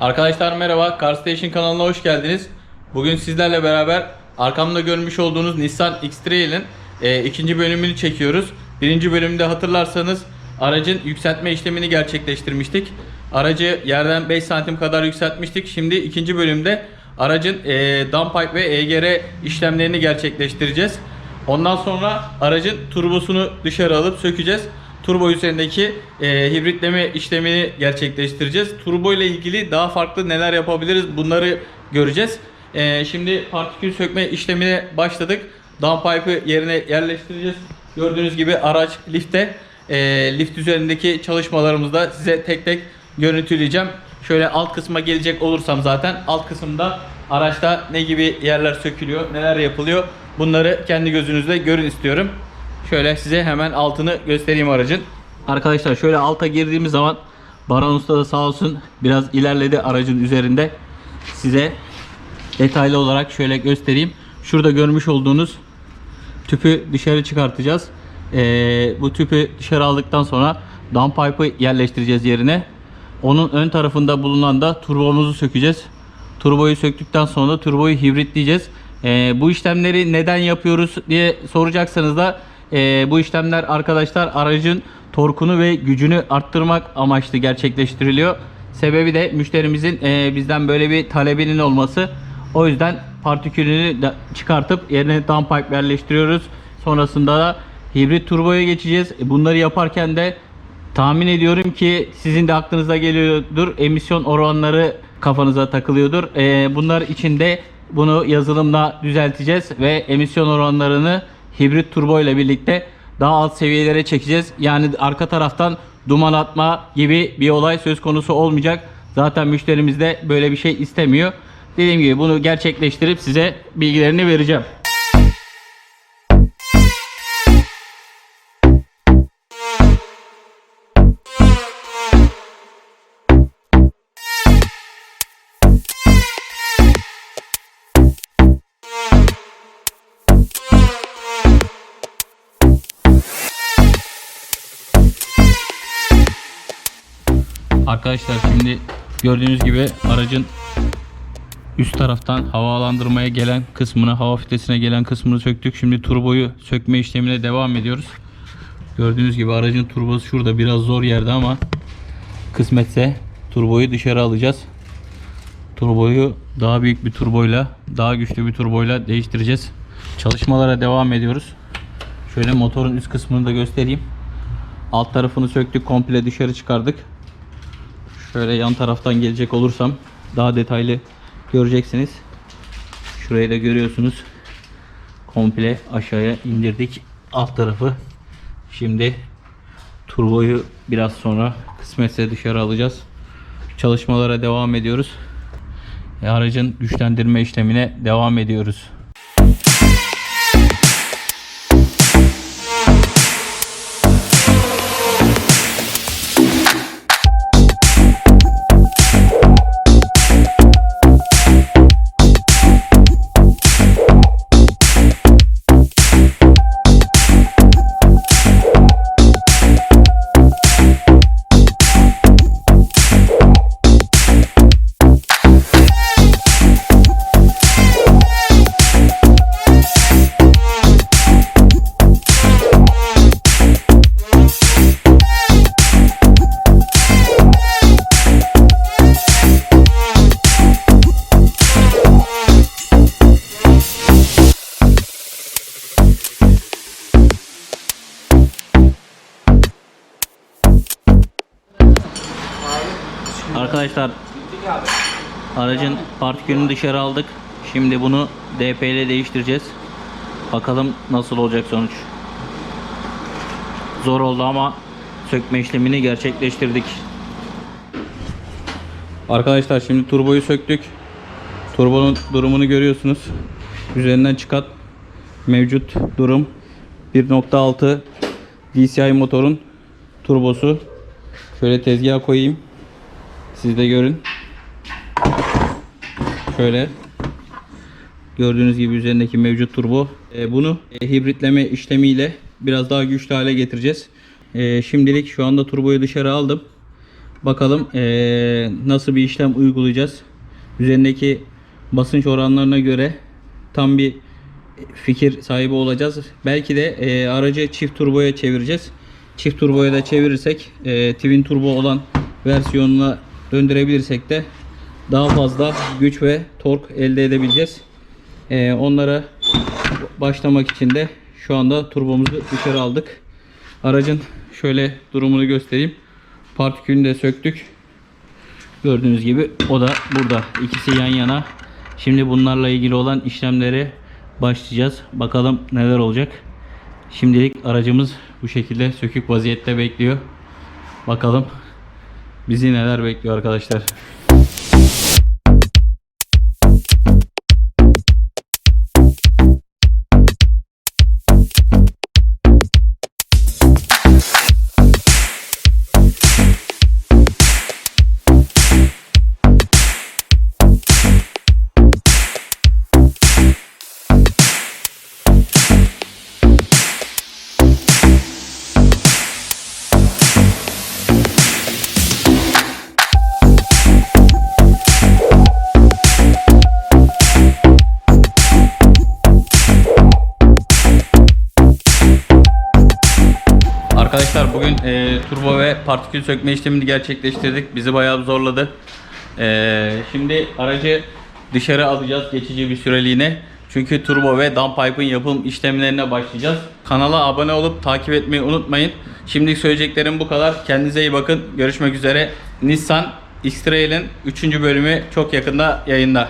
Arkadaşlar merhaba, Car Station kanalına hoş geldiniz. Bugün sizlerle beraber arkamda görmüş olduğunuz Nissan X-Trail'in e, ikinci bölümünü çekiyoruz. Birinci bölümde hatırlarsanız aracın yükseltme işlemini gerçekleştirmiştik. Aracı yerden 5 santim kadar yükseltmiştik. Şimdi ikinci bölümde aracın e, downpipe ve EGR işlemlerini gerçekleştireceğiz. Ondan sonra aracın turbosunu dışarı alıp sökeceğiz. Turbo üzerindeki e, hibritleme işlemini gerçekleştireceğiz. Turbo ile ilgili daha farklı neler yapabiliriz bunları göreceğiz. E, şimdi partikül sökme işlemine başladık. Downpipe'ı yerine yerleştireceğiz. Gördüğünüz gibi araç lifte. E, lift üzerindeki çalışmalarımızda size tek tek görüntüleyeceğim. Şöyle alt kısma gelecek olursam zaten alt kısımda araçta ne gibi yerler sökülüyor, neler yapılıyor bunları kendi gözünüzle görün istiyorum. Şöyle size hemen altını göstereyim aracın. Arkadaşlar şöyle alta girdiğimiz zaman Baran Usta da sağ olsun biraz ilerledi aracın üzerinde. Size detaylı olarak şöyle göstereyim. Şurada görmüş olduğunuz tüpü dışarı çıkartacağız. Ee, bu tüpü dışarı aldıktan sonra downpipe'ı yerleştireceğiz yerine. Onun ön tarafında bulunan da turbomuzu sökeceğiz. Turboyu söktükten sonra turboyu hibritleyeceğiz. Ee, bu işlemleri neden yapıyoruz diye soracaksanız da e, bu işlemler arkadaşlar aracın torkunu ve gücünü arttırmak amaçlı gerçekleştiriliyor. Sebebi de müşterimizin e, bizden böyle bir talebinin olması. O yüzden partikülünü çıkartıp yerine downpipe yerleştiriyoruz. Sonrasında da hibrit turboya geçeceğiz. E, Bunları yaparken de tahmin ediyorum ki sizin de aklınıza geliyordur. Emisyon oranları kafanıza takılıyordur. E, bunlar için de bunu yazılımla düzelteceğiz ve emisyon oranlarını hibrit turbo ile birlikte daha alt seviyelere çekeceğiz. Yani arka taraftan duman atma gibi bir olay söz konusu olmayacak. Zaten müşterimiz de böyle bir şey istemiyor. Dediğim gibi bunu gerçekleştirip size bilgilerini vereceğim. Arkadaşlar şimdi gördüğünüz gibi aracın üst taraftan havalandırmaya gelen kısmını, hava filtresine gelen kısmını söktük. Şimdi turboyu sökme işlemine devam ediyoruz. Gördüğünüz gibi aracın turbosu şurada biraz zor yerde ama kısmetse turboyu dışarı alacağız. Turboyu daha büyük bir turboyla, daha güçlü bir turboyla değiştireceğiz. Çalışmalara devam ediyoruz. Şöyle motorun üst kısmını da göstereyim. Alt tarafını söktük, komple dışarı çıkardık. Şöyle yan taraftan gelecek olursam daha detaylı göreceksiniz. Şurayı da görüyorsunuz. Komple aşağıya indirdik alt tarafı. Şimdi turboyu biraz sonra kısmetse dışarı alacağız. Çalışmalara devam ediyoruz. E, aracın güçlendirme işlemine devam ediyoruz. Arkadaşlar aracın partikülünü dışarı aldık. Şimdi bunu DP ile değiştireceğiz. Bakalım nasıl olacak sonuç. Zor oldu ama sökme işlemini gerçekleştirdik. Arkadaşlar şimdi turboyu söktük. Turbonun durumunu görüyorsunuz. Üzerinden çıkan mevcut durum 1.6 DCI motorun turbosu. Şöyle tezgaha koyayım. Siz de görün. Şöyle gördüğünüz gibi üzerindeki mevcut turbo. Ee, bunu e, hibritleme işlemiyle biraz daha güçlü hale getireceğiz. Ee, şimdilik şu anda turboyu dışarı aldım. bakalım nasıl bir işlem uygulayacağız. Üzerindeki basınç oranlarına göre tam bir fikir sahibi olacağız. Belki de eee, aracı çift turboya çevireceğiz. Çift turboya da çevirirsek eee, twin turbo olan versiyonuna döndürebilirsek de daha fazla güç ve tork elde edebileceğiz. Eee, onlara başlamak için de şu anda turbomuzu dışarı aldık. Aracın şöyle durumunu göstereyim. Partikülünü de söktük. Gördüğünüz gibi o da burada. İkisi yan yana. Şimdi bunlarla ilgili olan işlemlere başlayacağız. Bakalım neler olacak. Şimdilik aracımız bu şekilde sökük vaziyette bekliyor. Bakalım bizi neler bekliyor arkadaşlar. Turbo ve partikül sökme işlemini gerçekleştirdik. Bizi bayağı zorladı. E, şimdi aracı dışarı alacağız geçici bir süreliğine. Çünkü turbo ve downpipe'ın yapım işlemlerine başlayacağız. Kanala abone olup takip etmeyi unutmayın. Şimdi söyleyeceklerim bu kadar. Kendinize iyi bakın. Görüşmek üzere. Nissan X-Trail'in 3. bölümü çok yakında yayında.